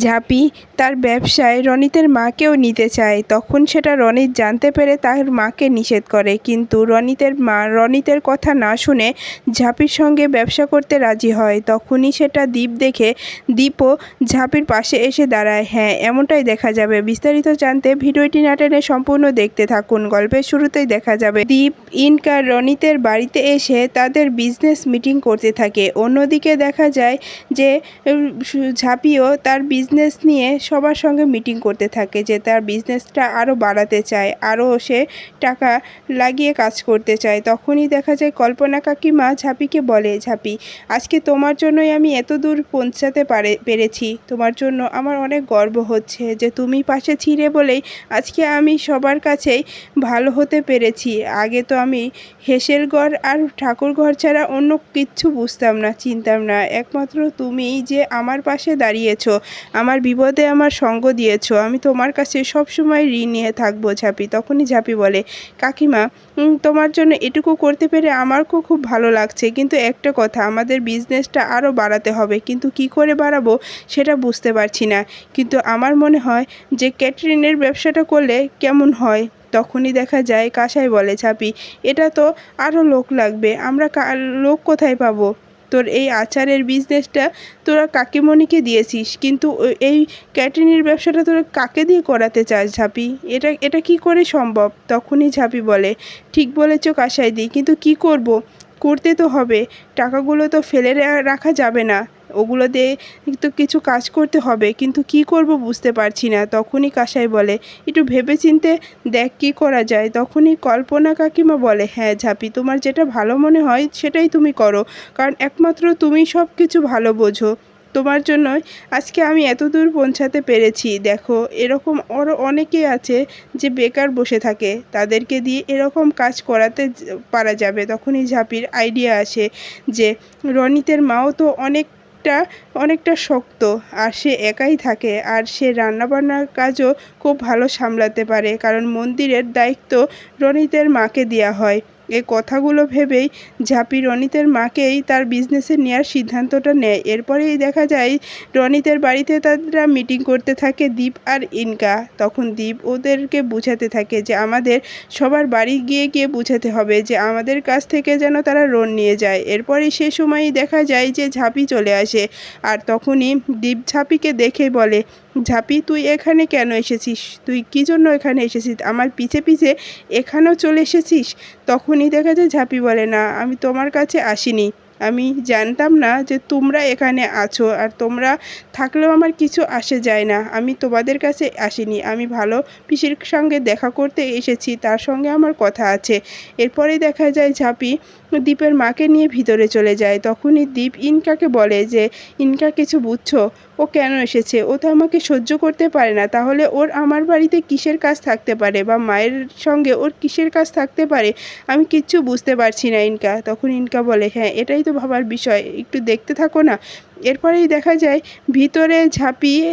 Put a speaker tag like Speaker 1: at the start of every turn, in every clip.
Speaker 1: ঝাঁপি তার ব্যবসায় রনিতের মাকেও নিতে চায়। তখন সেটা রনিত জানতে পেরে তার মাকে নিষেধ করে। কিন্তু রনিতের মা রনিতের কথা না শুনে ঝাঁপির সঙ্গে ব্যবসা করতে রাজি হয়। তখনই সেটা দীপ দেখে দীপও ঝাঁপির পাশে এসে দাঁড়ায়। হ্যাঁ এমনটাই দেখা যাবে। বিস্তারিত জানতে ভিডিওটি না টেনে সম্পূর্ণ দেখতে থাকুন। গল্পের শুরুতেই দেখা যাবে। দ্বীপ ইনকার রনিতের বাড়িতে এসে তাদের বিজনেস মিটিং করতে থাকে। অন্যদিকে দেখা যায় যে ঝাঁপিও তার বিজনেস নিয়ে সবার সঙ্গে মিটিং করতে থাকে যে তার বিজনেসটা আরও বাড়াতে চায় আরও সে টাকা লাগিয়ে কাজ করতে চায়। তখনই দেখা যায় কল্পনা কাকিমা ঝাঁপিকে বলে, ঝাঁপি, আজকে তোমার জন্যই আমি এত দূর পৌঁছাতে পারে, পেরেছি। তোমার জন্য আমার অনেক গর্ব হচ্ছে যে তুমি পাশে ছিলে বলেই আজকে আমি সবার কাছেই ভালো হতে পেরেছি। আগে তো আমি হেসেল ঘর আর ঠাকুর ঘর ছাড়া অন্য কিচ্ছু বুঝতাম না, চিনতাম না। একমাত্র তুমিই যে আমার পাশে দাঁড়িয়েছো। আমার বিপদে আমার সঙ্গ দিয়েছ। আমি তোমার কাছে সব সময় ঋণ নিয়ে থাকব, ঝাঁপি। তখনই ঝাঁপি বলে, কাকিমা তোমার জন্য এটুকু করতে পেরে আমারও খুব ভালো লাগছে। কিন্তু একটা কথা, আমাদের বিজনেসটা আরও বাড়াতে হবে। কিন্তু কি করে বাড়াবো সেটা বুঝতে পারছি না। কিন্তু আমার মনে হয় যে, ক্যাটারিংয়ের ব্যবসাটা করলে কেমন হয়? তখনই দেখা যায়, কাসাই বলে ছাপি এটা তো আরও লোক লাগবে। আমরা লোক কোথায় পাবো? তোর এই আচারের বিজনেসটা তোরা কাকিমণিকে দিয়েছিস, কিন্তু এই ক্যাটারিংয়ের ব্যবসাটা তোরা কাকে দিয়ে করাতে চাস ঝাঁপি? এটা এটা কি করে সম্ভব? তখনই ঝাঁপি বলে, ঠিক বলেছ কাসাই দি কিন্তু কি করব? করতে তো হবে, টাকাগুলো তো ফেলে রাখা যাবে না। ওগুলো দিয়ে তো কিছু কাজ করতে হবে, কিন্তু কি করব বুঝতে পারছি না। তখনই কাসাই বলে, একটু ভেবেচিন্তে দেখ কি করা যায়। তখনই কল্পনা কাকিমা বলে হ্যাঁ ঝাঁপি, তোমার যেটা ভালো মনে হয় সেটাই তুমি করো, কারণ একমাত্র তুমি সব কিছু ভালো বোঝো। তোমার জন্যই আজকে আমি এত দূর পৌঁছাতে পেরেছি। দেখো, এরকম আরও অনেকেই আছে যে বেকার বসে থাকে, তাদেরকে দিয়ে এরকম কাজ করাতে পারা যাবে। তখনই ঝাঁপির আইডিয়া আসে যে রনিতের মাও তো অনেকটা অনেকটা শক্ত। আর সে একাই থাকে। আর সে রান্নাবান্নার কাজও খুব ভালো সামলাতে পারে। কারণ মন্দিরের দায়িত্ব রনিতের মাকে দেওয়া হয়। এই কথাগুলো ভেবেই ঝাঁপি রনিতের মাকেই তার বিজনেসে নেওয়ার সিদ্ধান্তটা নেয়। এরপরেই দেখা যায়, রনিতের বাড়িতে তারা মিটিং করতে থাকে দীপ আর ইনকা। তখন দীপ ওদেরকে বুঝাতে থাকে যে আমাদের সবার বাড়ি গিয়ে গিয়ে বুঝাতে হবে যে আমাদের কাছ থেকে যেন তারা লোন নিয়ে যায়। এরপরে সে সময়ই দেখা যায় যে ঝাঁপি চলে আসে। আর তখনই দীপ ঝাঁপিকে দেখে বলে ঝাঁপি, তুই এখানে কেন এসেছিস? তুই কী জন্য এখানে এসেছিস? আমার পিছে পিছে এখানেও চলে এসেছিস? তখনই দেখা যায় ঝাঁপি বলে, না, আমি তোমার কাছে আসিনি। আমি জানতাম না যে তোমরা এখানে আছো আর তোমরা থাকলেও আমার কিছু আসে যায় না। আমি তোমাদের কাছে আসিনি। আমি ভালো পিসির সঙ্গে দেখা করতে এসেছি, তার সঙ্গে আমার কথা আছে। এরপরে দেখা যায় ঝাঁপি দীপের মাকে নিয়ে ভিতরে চলে যায়। তখনই দীপ ইনকাকে বলে যে, ইনকা, কিছু বুঝছ? ও কেন এসেছে? ও তো আমাকে সহ্য করতে পারে না। তাহলে ওর আমার বাড়িতে কিসের কাজ থাকতে পারে? বা মায়ের সঙ্গে ওর কিসের কাজ থাকতে পারে? আমি কিচ্ছু বুঝতে পারছি না ইনকা। তখন ইনকা বলে হ্যাঁ এটাই তো ভাবার বিষয়, একটু দেখতে থাকো না। এরপরেই দেখা যায়, ভিতরে ঝাঁপিয়ে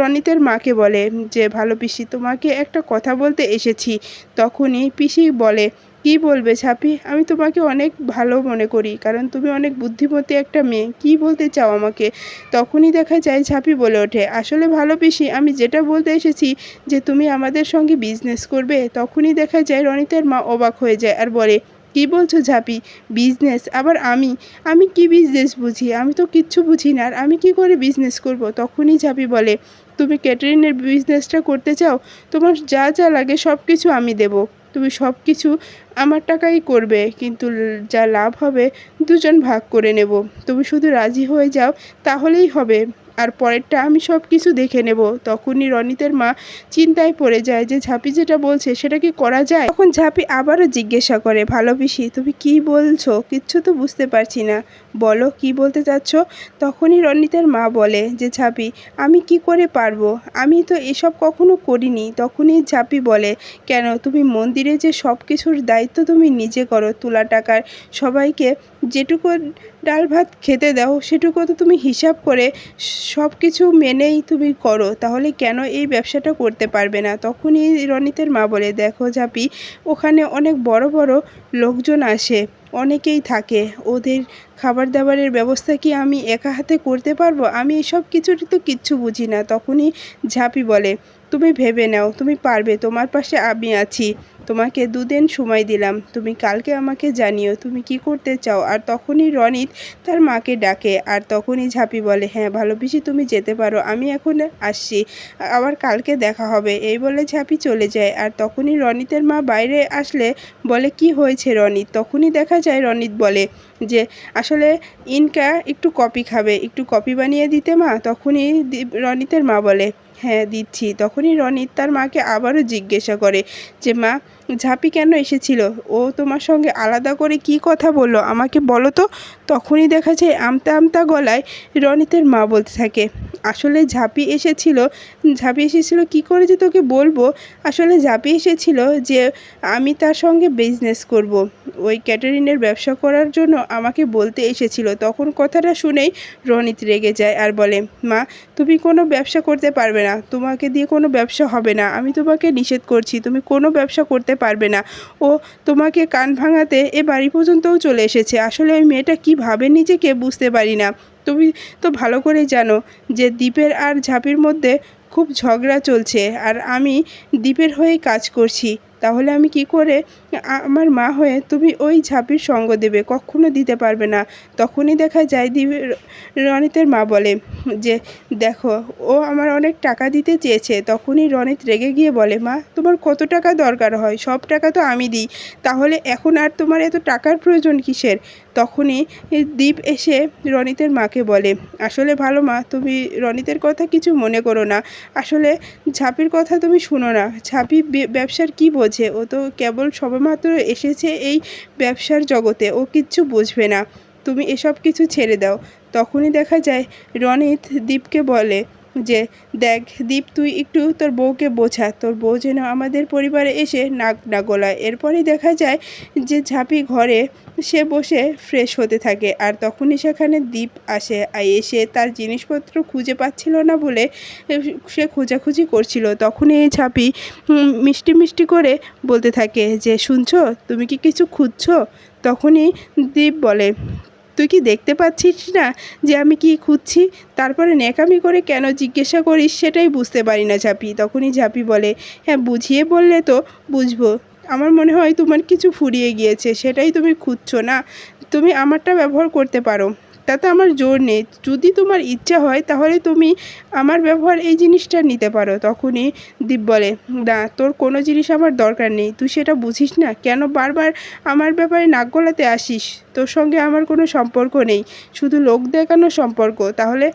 Speaker 1: রনিতের মাকে বলে যে, ভালো পিসি, তোমাকে একটা কথা বলতে এসেছি। তখনই পিসি বলে, কি বলবে ঝাঁপি? আমি তোমাকে অনেক ভালো মনে করি, কারণ তুমি অনেক বুদ্ধিমতী একটা মেয়ে। কি বলতে চাও আমাকে? তখনই দেখা যায়, ঝাঁপি বলে ওঠে, আসলে ভালো পিসি, আমি যেটা বলতে এসেছি যে, তুমি আমাদের সঙ্গে বিজনেস করবে? তখনই দেখা যায়, রনিতের মা অবাক হয়ে যায় আর বলে কি বলছো ঝাঁপি? বিজনেস আবার আমি? আমি কি বিজনেস বুঝি? আমি তো কিচ্ছু বুঝি না। আর আমি কি করে বিজনেস করব? তখনই ঝাপি বলে, তুমি ক্যাটারিংয়ের বিজনেসটা করতে চাও? তোমার যা যা লাগে সব কিছু আমি দেব। তুমি সব কিছু আমার টাকাই করবে। কিন্তু যা লাভ হবে, দুজন ভাগ করে নেব। তুমি শুধু রাজি হয়ে যাও, তাহলেই হবে। আর পরেরটা আমি সব কিছু দেখে নেব। তখনই রনিতের মা চিন্তায় পড়ে যায় যে ঝাঁপি যেটা বলছে সেটা কি করা যায়? তখন ঝাঁপি আবারও জিজ্ঞাসা করে ভালো পিসি তুমি কি বলছো? কিচ্ছু তো বুঝতে পারছি না। বলো, কি বলতে চাচ্ছ? তখনই রনিতের মা বলে যে, ঝাঁপি, আমি কি করে পারব? আমি তো এসব কখনো করিনি। তখনই ঝাঁপি বলে, কেন? তুমি মন্দিরে যে সব কিছুর দায়িত্ব তুমি নিজে করো। তোলা টাকার সবাইকে যেটুকু ডাল ভাত খেতে দাও, সেটুকু তো তুমি হিসাব করে সব কিছু মেনেই তুমি করো, তাহলে কেন এই ব্যবসাটা করতে পারবে না? তখনই রনিতের মা বলে, দেখো ঝাঁপি, ওখানে অনেক বড় বড় লোকজন আসে, অনেকেই থাকে, ওদের খাবার দাবারের ব্যবস্থা কি আমি একা হাতে করতে পারব? আমি এসব কিছুর তো কিচ্ছু বুঝি না। তখনই ঝাঁপি বলে, তুমি ভেবে নাও, তুমি পারবে, তোমার পাশে আমি আছি। তোমাকে দুদিন সময় দিলাম। তুমি কালকে আমাকে জানিও তুমি কি করতে চাও। আর তখনই রনিত তার মাকে ডাকে আর তখনই ঝাঁপি বলে হ্যাঁ ভালো পিসি তুমি যেতে পারো, আমি এখন আসছি। আবার কালকে দেখা হবে। এই বলে ঝাঁপি চলে যায়। আর তখনই রনিতের মা বাইরে আসলে বলে, কি হয়েছে রনিত? তখনই দেখা যায় রনিত বলে যে আসলে ইনকা একটু কপি খাবে, একটু কপি বানিয়ে দিতে মা, তখনই রনিতের মা বলে হ্যাঁ দিচ্ছি। তখনই রনিত তার মাকে আবারও জিজ্ঞাসা করে যে, মা ঝাঁপি কেন এসেছিল? ও তোমার সঙ্গে আলাদা করে কি কথা বলল? আমাকে বলো তো। তখনই দেখা যায় আমতা আমতা গলায় রনিতের মা বলতে থাকে, আসলে ঝাঁপি এসেছিল? ঝাঁপি এসেছিল কি করে যে তোকে বলব? আসলে ঝাঁপি এসেছিল যে আমি তার সঙ্গে বিজনেস করব। ওই ক্যাটারিনের ব্যবসা করার জন্য আমাকে বলতে এসেছিল। তখন কথাটা শুনেই রনিত রেগে যায় আর বলে, মা, তুমি কোনো ব্যবসা করতে পারবে না। তোমাকে দিয়ে কোনো ব্যবসা হবে না। আমি তোমাকে নিষেধ করছি। তুমি কোনো ব্যবসা করতে পারবে না। ও তোমাকে কান ভাঙাতে এ বাড়ি পর্যন্তও চলে এসেছে। আসলে ওই মেয়েটা কী ভাবে নিজেকে বুঝতে পারি না। তুমি তো ভালো করে জানো যে দ্বীপের আর ঝাঁপির মধ্যে খুব ঝগড়া চলছে। আর আমি দ্বীপের হয়ে কাজ করছি। তাহলে আমি কি করে আমার মা হয়ে তুমি ওই ঝাঁপির সঙ্গ দেবে? কখনো দিতে পারবে না। তখনই দেখা যায় দ্বীপের রনিতের মা বলে, যে, দেখো, ও আমার অনেক টাকা দিতে চেয়েছে। তখনই রনিত রেগে গিয়ে বলে, মা, তোমার কত টাকা দরকার হয়? সব টাকা তো আমি দিই। তাহলে এখন আর তোমার এত টাকার প্রয়োজন কিসের? তখনই দীপ এসে রনিতের মাকে বলে, আসলে ভালো মা, তুমি রনিতের কথা কিছু মনে করো না। আসলে ঝাঁপির কথা তুমি শুনো না। ঝাঁপি ব্যবসার কি বোঝে? ও তো কেবল সবেমাত্র এসেছে এই ব্যবসার জগতে। ও কিচ্ছু বুঝবে না। তুমি এসব কিছু ছেড়ে দাও। তখনই দেখা যায় রনিত দীপকে বলে যে, দেখ, দীপ, তুই একটু তোর বউকে বোঝা। তোর বউ যেন আমাদের পরিবারে এসে নাক না গোলায়। এরপরেই দেখা যায় যে, ঝাঁপি ঘরে সে বসে ফ্রেশ হতে থাকে। আর তখনই সেখানে দীপ আসে। আর এসে তার জিনিসপত্র খুঁজে পাচ্ছিল না বলে সে খোঁজাখুঁজি করছিল। তখনই এই ঝাঁপি মিষ্টি মিষ্টি করে বলতে থাকে যে, শুনছো? তুমি কি কিছু খুঁজছো? তখনই দীপ বলে তুই কি দেখতে পাচ্ছিস না যে আমি কি খুঁজছি? তারপরে ন্যাকামি করে কেন জিজ্ঞাসা করিস সেটাই বুঝতে পারি না ঝাঁপি। তখনই ঝাঁপি বলে হ্যাঁ বুঝিয়ে বললে তো বুঝব। আমার মনে হয় তোমার কিছু ফুরিয়ে গিয়েছে, সেটাই তুমি খুঁজছো না। তুমি আমারটা ব্যবহার করতে পারো। তাতে আমার জোর নেই। যদি তোমার ইচ্ছা হয়, তাহলে তুমি আমার ব্যবহার এই জিনিসটা নিতে পারো, তখনই দীপ বলে। না, তোর কোনো জিনিস আমার দরকার নেই। তুই সেটা বুঝিস না? কেন বারবার আমার ব্যাপারে নাক গলাতে আসিস? তোর সঙ্গে আমার কোনো সম্পর্ক নেই। শুধু লোক দেখানো সম্পর্ক। তাহলে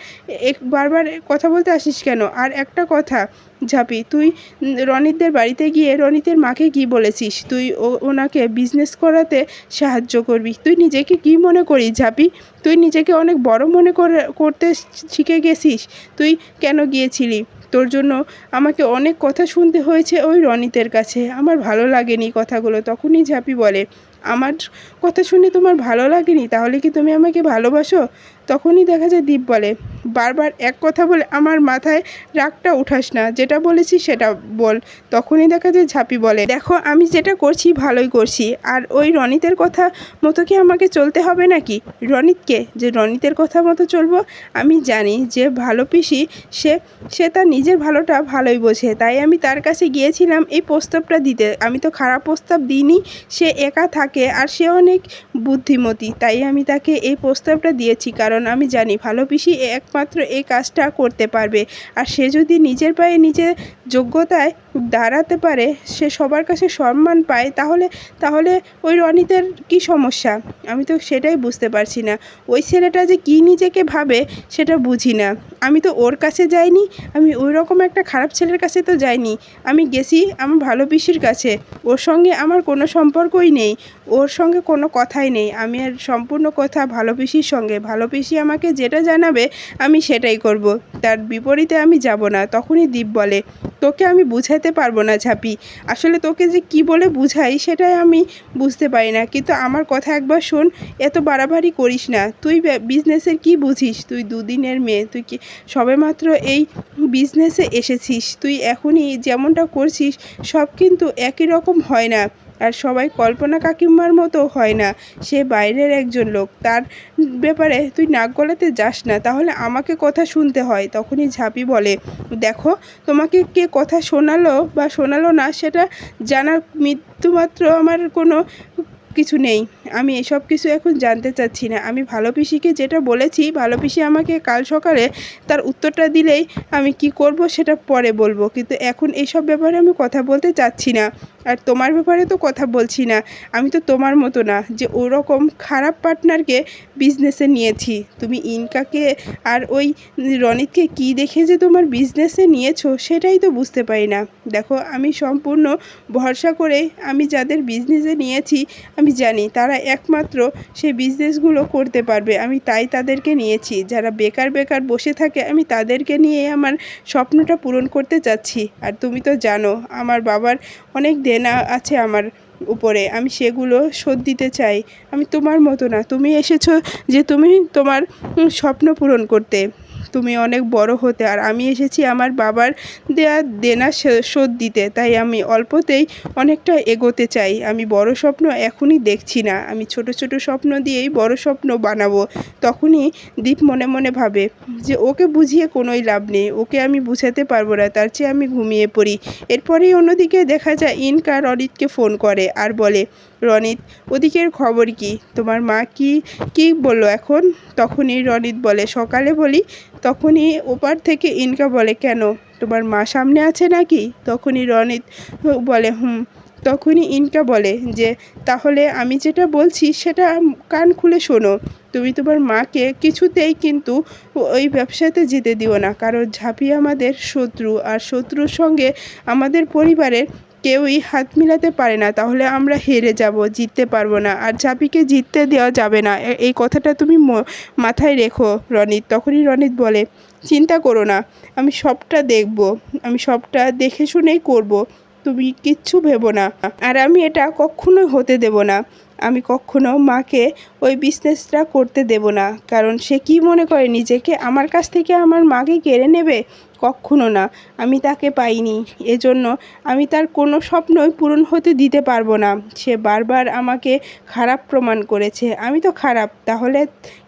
Speaker 1: এক বারবার কথা বলতে আসিস কেন? আর একটা কথা ঝাঁপি, তুই রনিতদের বাড়িতে গিয়ে রনিতের মাকে কি বলেছিস? তুই ও- ওনাকে বিজনেস করাতে সাহায্য করবি। তুই নিজেকে কি মনে করিস ঝাঁপি? তুই নিজেকে অনেক বড় মনে করে, করতে শিখে গেছিস। তুই কেন গিয়েছিলি? তোর জন্য আমাকে অনেক কথা শুনতে হয়েছে ওই রনিতের কাছে। আমার ভালো লাগেনি কথাগুলো। তখনই ঝাঁপি বলে, আমার কথা শুনে তোমার ভালো লাগেনি? তাহলে কি তুমি আমাকে ভালোবাসো? তখনই দেখা যায় দীপ বলে, বারবার এক কথা বলে আমার মাথায় রাগটা উঠাস না, যেটা বলেছি সেটা বল। তখনই দেখা যায় ঝাঁপি বলে, দেখো, আমি যেটা করছি ভালোই করছি, আর ওই রনিতের কথা মতো কি আমাকে চলতে হবে নাকি? রনিতকে যে রনিতের কথা মতো চলবো, আমি জানি, যে ভালো পিসি, সে সে তার নিজের ভালোটা ভালোই বোঝে, তাই আমি তার কাছে গিয়েছিলাম এই প্রস্তাবটা দিতে। আমি তো খারাপ প্রস্তাব দিইনি, সে একা থাকে, আর সে অনেক বুদ্ধিমতী, তাই আমি তাকে এই প্রস্তাবটা দিয়েছি, কারণ আমি জানি ভালো পিসি একমাত্র এই কাজটা করতে পারবে। আর সে যদি নিজের পায়ে নিজের যোগ্যতায় দাঁড়াতে পারে, সে সবার কাছে সম্মান পায়, তাহলে তাহলে ওই রনিতের কি সমস্যা? আমি তো সেটাই বুঝতে পারছি না। ওই ছেলেটা যে কী নিজেকে ভাবে, সেটা বুঝি না। আমি তো ওর কাছে যাইনি, আমি ওই রকম একটা খারাপ ছেলের কাছে তো যাইনি। আমি গেছি আমার ভালো পিসির কাছে। ওর সঙ্গে আমার কোনো সম্পর্কই নেই। ওর সঙ্গে কোনো কথাই নেই। আমি আর সম্পূর্ণ কথা ভালো পিসির সঙ্গে। ভালো পিসি আমাকে যেটা জানাবে, আমি সেটাই করব। তার বিপরীতে আমি যাব না, তখনই দীপ বলে তোকে আমি বুঝাইতে পারব না, ঝাপি। আসলে তোকে যে কি বলে বুঝাই, সেটাই আমি বুঝতে পারি না। কিন্তু আমার কথা একবার শোন, এত বাড়াবাড়ি করিস না। তুই বিজনেসের কি বুঝিস? তুই দুদিনের মেয়ে, তুই কি সবেমাত্র এই বিজনেসে এসেছিস? তুই এখনই যেমনটা করছিস, সব কিন্তু একই রকম হয় না। আর সবাই কল্পনা কাকিমার মতো হয় না। সে বাইরের একজন লোক। তার ব্যাপারে তুই নাক গলাতে যাস না, তাহলে আমাকে কথা শুনতে হয়, তখনই ঝাঁপি বলে, দেখো, তোমাকে কে কথা শোনালো বা শোনালো না, সেটা জানার মৃত্যুমাত্র আমার কোনো কিছু নেই। আমি এসব কিছু এখন জানতে চাচ্ছি না। আমি ভালো পিসিকে যেটা বলেছি ভালো পিসি আমাকে কাল সকালে তার উত্তরটা দিলেই আমি কি করব সেটা পরে বলব। কিন্তু এখন এইসব ব্যাপারে আমি কথা বলতে চাচ্ছি না। আর তোমার ব্যাপারে তো কথা বলছি না। আমি তো তোমার মতো না, যে ওরকম খারাপ পার্টনারকে বিজনেসে নিয়েছি। তুমি ইনকাকে আর ওই রনিতকে কি দেখে যে তোমার বিজনেসে নিয়েছো সেটাই তো বুঝতে পারি না। দেখো, আমি সম্পূর্ণ ভরসা করে আমি যাদের বিজনেসে নিয়েছি, আমি জানি তারা একমাত্র সেই বিজনেসগুলো করতে পারবে। আমি তাই তাদেরকে নিয়েছি। যারা বেকার বেকার বসে থাকে, আমি তাদেরকে নিয়ে আমার স্বপ্নটা পূরণ করতে চাচ্ছি আর তুমি তো জানো, আমার বাবার অনেক দেনা আছে আমার উপরে। আমি সেগুলো শোধ দিতে চাই। আমি তোমার মতো না। তুমি এসেছ যে তুমি তোমার স্বপ্ন পূরণ করতে। তুমি অনেক বড় হতে। আর আমি এসেছি আমার বাবার দেয়া দেনা শোধ দিতে। তাই আমি অল্পতেই অনেকটা এগোতে চাই। আমি বড় স্বপ্ন এখনই দেখছি না। আমি ছোট ছোট স্বপ্ন দিয়েই বড় স্বপ্ন বানাবো। তখনই দীপ মনে মনে ভাবে যে ওকে বুঝিয়ে কোনোই লাভ নেই। ওকে আমি বুঝাতে পারব না। তার চেয়ে আমি ঘুমিয়ে পড়ি। এরপরেই অন্যদিকে দেখা যায় ইনকার রনিতকে ফোন করে আর বলে রনিত, ওদিকের খবর কি? তোমার মা কি কি বলল এখন? তখনই রনিত বলে, সকালে বলি, তখনই ওপার থেকে ইনকা বলে, কেন? তোমার মা সামনে আছে নাকি? তখনই রনিত বলে, হুম, তখনই ইনকা বলে, যে, তাহলে আমি যেটা বলছি, সেটা কান খুলে শোনো। তুমি তোমার মাকে কিছুতেই কিন্তু ওই ব্যবসাতে যেতে দিও না। কারণ ঝাঁপি আমাদের শত্রু, আর শত্রুর সঙ্গে আমাদের পরিবারের কেউই হাত মিলাতে পারে না, তাহলে আমরা হেরে যাব, জিততে পারব না। আর ঝাঁপিকে জিততে দেওয়া যাবে না। এই কথাটা তুমি মাথায় রেখো, রনিত। তখনই রনিত বলে, চিন্তা করো না, আমি সবটা দেখব, আমি সবটা দেখে শুনেই করব। তুমি কিচ্ছু ভেবো না। আর আমি এটা কখনোই হতে দেব না। আমি কখনো মাকে ওই বিজনেসটা করতে দেব না। কারণ সে কি মনে করে, নিজেকে আমার কাছ থেকে আমার মাকে কেড়ে নেবে? কখনো না। আমি তাকে পাইনি। এজন্য আমি তার কোনো স্বপ্নই পূরণ হতে দিতে পারব না। সে বারবার আমাকে খারাপ প্রমাণ করেছে। আমি তো খারাপ। তাহলে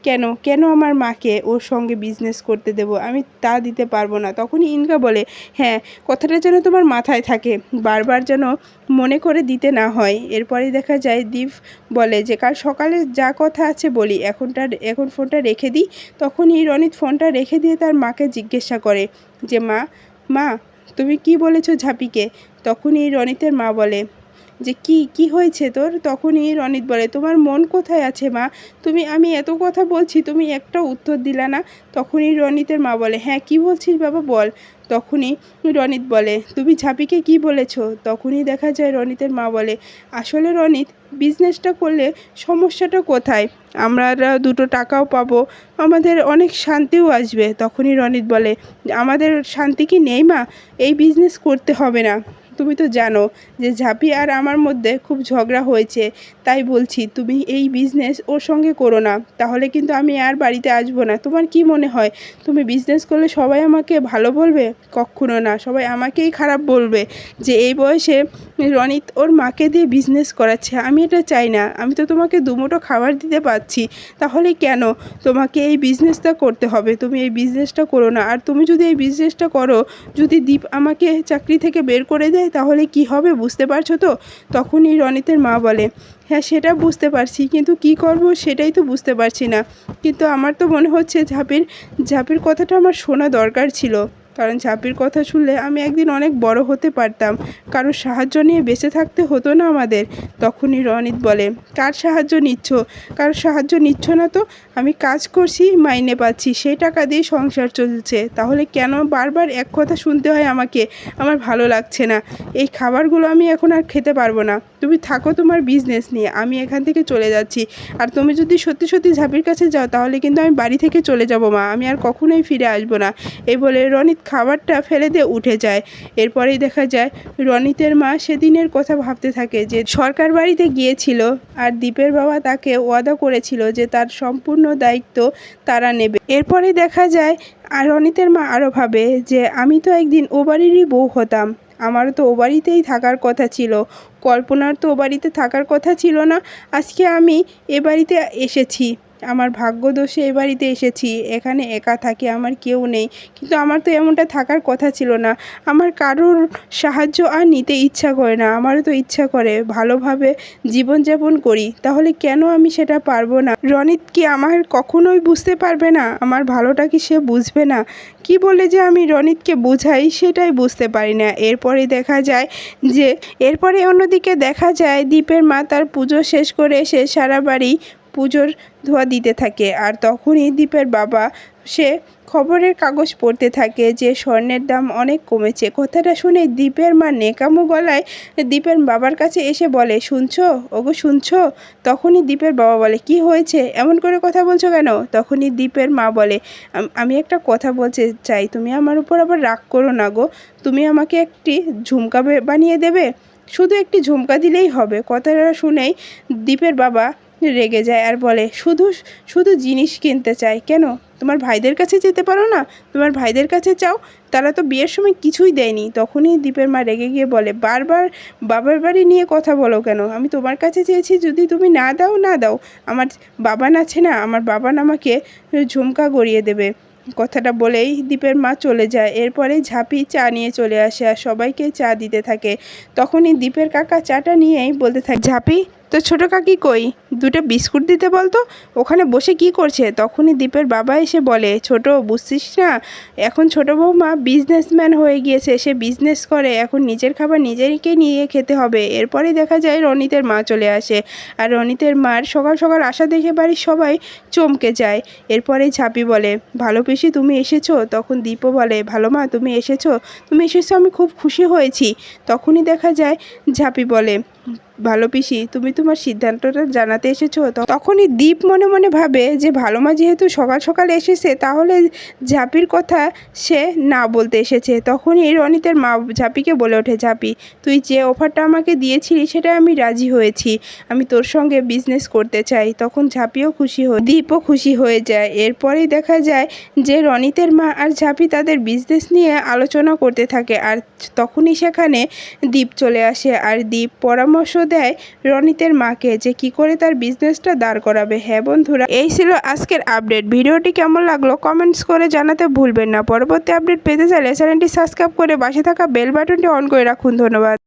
Speaker 1: কেন? কেন আমার মাকে ওর সঙ্গে বিজনেস করতে দেব? আমি তা দিতে পারব না। তখনই ইনকা বলে হ্যাঁ কথাটা যেন তোমার মাথায় থাকে। বারবার যেন মনে করে দিতে না হয়। এরপরে দেখা যায় দীপ বলে যে, কাল সকালে যা কথা আছে বলি। এখনটা এখন ফোনটা রেখে দিই। তখনই রনিত ফোনটা রেখে দিয়ে তার মাকে জিজ্ঞাসা করে যে, মা মা, তুমি কি বলেছ ঝাঁপিকে? তখনই রনিতের মা বলে যে কি কি হয়েছে তোর? তখনই রনিত বলে, তোমার মন কোথায় আছে মা? তুমি, আমি এত কথা বলছি, তুমি একটা উত্তর দিলা না? তখনই রনিতের মা বলে হ্যাঁ কি বলছিস বাবা, বল। তখনই রনিত বলে, তুমি ঝাঁপিকে কি বলেছ? তখনই দেখা যায় রনিতের মা বলে, আসলে রনিত বিজনেসটা করলে সমস্যাটা কোথায়? আমরা দুটো টাকাও পাবো, আমাদের অনেক শান্তিও আসবে। তখনই রনিত বলে, আমাদের শান্তি কি নেই মা? এই বিজনেস করতে হবে না। তুমি তো জানো যে ঝাঁপি আর আমার মধ্যে খুব ঝগড়া হয়েছে, তাই বলছি তুমি এই বিজনেস ওর সঙ্গে করো না। তাহলে কিন্তু আমি আর বাড়িতে আসব না। তোমার কি মনে হয়? তুমি বিজনেস করলে সবাই আমাকে ভালো বলবে? কখনো না, সবাই আমাকেই খারাপ বলবে যে এই বয়সে রনিত ওর মাকে দিয়ে বিজনেস করাচ্ছে। আমি এটা চাই না। আমি তো তোমাকে দুমুটো খাবার দিতে পারছি। তাহলে কেন? তোমাকে এই বিজনেসটা করতে হবে। তুমি এই বিজনেসটা করো না। আর তুমি যদি এই বিজনেসটা করো, যদি দীপ আমাকে চাকরি থেকে বের করে দেয় তাহলে কি হবে বুঝতে পারছ তো? তখনই রনিতের মা বলে হ্যাঁ সেটা বুঝতে পারছি, কিন্তু কি করব সেটাই তো বুঝতে পারছি না। কিন্তু আমার তো মনে হচ্ছে ঝাপির ঝাপির কথাটা আমার শোনা দরকার ছিল। কারণ ঝাঁপির কথা শুনলে আমি একদিন অনেক বড় হতে পারতাম। কারোর সাহায্য নিয়ে বেঁচে থাকতে হতো না আমাদের, তখনই রনিত বলে, কার সাহায্য নিচ্ছ? কার সাহায্য নিচ্ছ না তো? আমি কাজ করছি, মাইনে পাচ্ছি, সেই টাকা দিয়ে সংসার চলছে। তাহলে কেন বারবার এক কথা শুনতে হয় আমাকে? আমার ভালো লাগছে না। এই খাবারগুলো আমি এখন আর খেতে পারব না। তুমি থাকো তোমার বিজনেস নিয়ে, আমি এখান থেকে চলে যাচ্ছি। আর তুমি যদি সত্যি সত্যি ঝাঁপির কাছে যাও, তাহলে কিন্তু আমি বাড়ি থেকে চলে যাব মা। আমি আর কখনোই ফিরে আসব না। এই বলে রনিত খাবারটা ফেলে দিয়ে উঠে যায়। এরপরেই দেখা যায়, রনিতের মা সেদিনের কথা ভাবতে থাকে যে, সরকার বাড়িতে গিয়েছিল আর দীপের বাবা তাকে ওয়াদা করেছিল যে, তার সম্পূর্ণ দায়িত্ব তারা নেবে। এরপরেই দেখা যায়, আর রনিতের মা আরও ভাবে যে, আমি তো একদিন ও বাড়িরই বউ হতাম। আমারও তো ও বাড়িতেই থাকার কথা ছিল। কল্পনার তো ও বাড়িতে থাকার কথা ছিল না। আজকে আমি এ বাড়িতে এসেছি। আমার ভাগ্যদোষে এ বাড়িতে এসেছি, এখানে একা থাকি আমার কেউ নেই। কিন্তু আমার তো এমনটা থাকার কথা ছিল না। আমার কারোর সাহায্য আর নিতে ইচ্ছা করে না, আমারও তো ইচ্ছা করে ভালোভাবে জীবনযাপন করি। তাহলে কেন আমি সেটা পারব না? রনিত কি আমার কখনোই বুঝতে পারবে না? আমার ভালোটা কি সে বুঝবে না? কি বলে যে আমি রনিতকে বোঝাই সেটাই বুঝতে পারি না। এরপরে দেখা যায় যে, এরপরে অন্যদিকে দেখা যায়, দীপের মা তার পুজো শেষ করে এসে সারা বাড়ি পুজোর ধোয়া দিতে থাকে। আর তখনই দীপের বাবা সে খবরের কাগজ পড়তে থাকে যে স্বর্ণের দাম অনেক কমেছে। কথাটা শুনে দীপের মা নেকামো গলায় দীপের বাবার কাছে এসে বলে, শুনছো? ওগো, শুনছো? তখনই দীপের বাবা বলে, কি হয়েছে? এমন করে কথা বলছো কেন? তখনই দীপের মা বলে, আমি একটা কথা বলতে চাই। তুমি আমার উপর আবার রাগ করো না গো। তুমি আমাকে একটি ঝুমকা বানিয়ে দেবে? শুধু একটি ঝুমকা দিলেই হবে। কথাটা শুনেই দীপের বাবা রেগে যায় আর বলে, শুধু শুধু জিনিস কিনতে চাই, কেন? তোমার ভাইদের কাছে যেতে পারো না? তোমার ভাইদের কাছে চাও? তারা তো বিয়ের সময় কিছুই দেয়নি। তখনই দীপের মা রেগে গিয়ে বলে, বারবার বাবার বাড়ি নিয়ে কথা বলো কেন? আমি তোমার কাছে চেয়েছি যদি তুমি না দাও না দাও। আমার বাবান আছে না, আমার বাবান আমাকে ঝুমকা গড়িয়ে দেবে। কথাটা বলেই দীপের মা চলে যায়। এরপরে ঝাঁপি চা নিয়ে চলে আসে আর সবাইকে চা দিতে থাকে। তখনই দীপের কাকা চাটা নিয়েই বলতে থাকে, ঝাঁপি তো ছোটো কাকি কই? দুটো বিস্কুট দিতে বলতো? ওখানে বসে কি করছে? তখনই দীপের বাবা এসে বলে, ছোট, বুঝছিস না? এখন ছোট বৌমা বিজনেসম্যান হয়ে গিয়েছে। সে বিজনেস করে। এখন নিজের খাবার নিজেরকে নিয়ে খেতে হবে। এরপরেই দেখা যায় রনিতের মা চলে আসে। আর রনিতের মার সকাল সকাল আসা দেখে বাড়ির সবাই চমকে যায়। এরপরে ঝাঁপি বলে, ভালো পিসি, তুমি এসেছ? তখন দীপও বলে, ভালো মা, তুমি এসেছ? তুমি এসেছ, আমি খুব খুশি হয়েছি। তখনই দেখা যায় ঝাঁপি বলে ভালো পিসি, তুমি তোমার সিদ্ধান্তটা জানাতে এসেছ তখনই দীপ মনে মনে ভাবে যে ভালো মা যেহেতু সকাল সকাল এসেছে, তাহলে ঝাঁপির কথা সে না বলতে এসেছে। তখনই রনিতের মা ঝাঁপিকে বলে ওঠে, ঝাঁপি, তুই যে অফারটা আমাকে দিয়েছিলি সেটা আমি রাজি হয়েছি, আমি তোর সঙ্গে বিজনেস করতে চাই। তখন ঝাঁপিও খুশি হয়ে, দীপও খুশি হয়ে যায়। এরপরেই দেখা যায় যে রনিতের মা আর ঝাঁপি তাদের বিজনেস নিয়ে আলোচনা করতে থাকে, আর তখনই সেখানে দীপ চলে আসে, আর দীপ পরামর্শ দেয় রনিতের মাকে যে কি করে তার বিজনেসটা দাঁড় করাবে। হ্যাঁ বন্ধুরা, এই ছিল আজকের আপডেট ভিডিওটি কেমন লাগল কমেন্টস করে জানাতে ভুলবেন না। পরবর্তী আপডেট পেতে চাইলে চ্যানেলটি সাবস্ক্রাইব করে বাসে থাকা বেল বাটনটি অন করে রাখুন। ধন্যবাদ।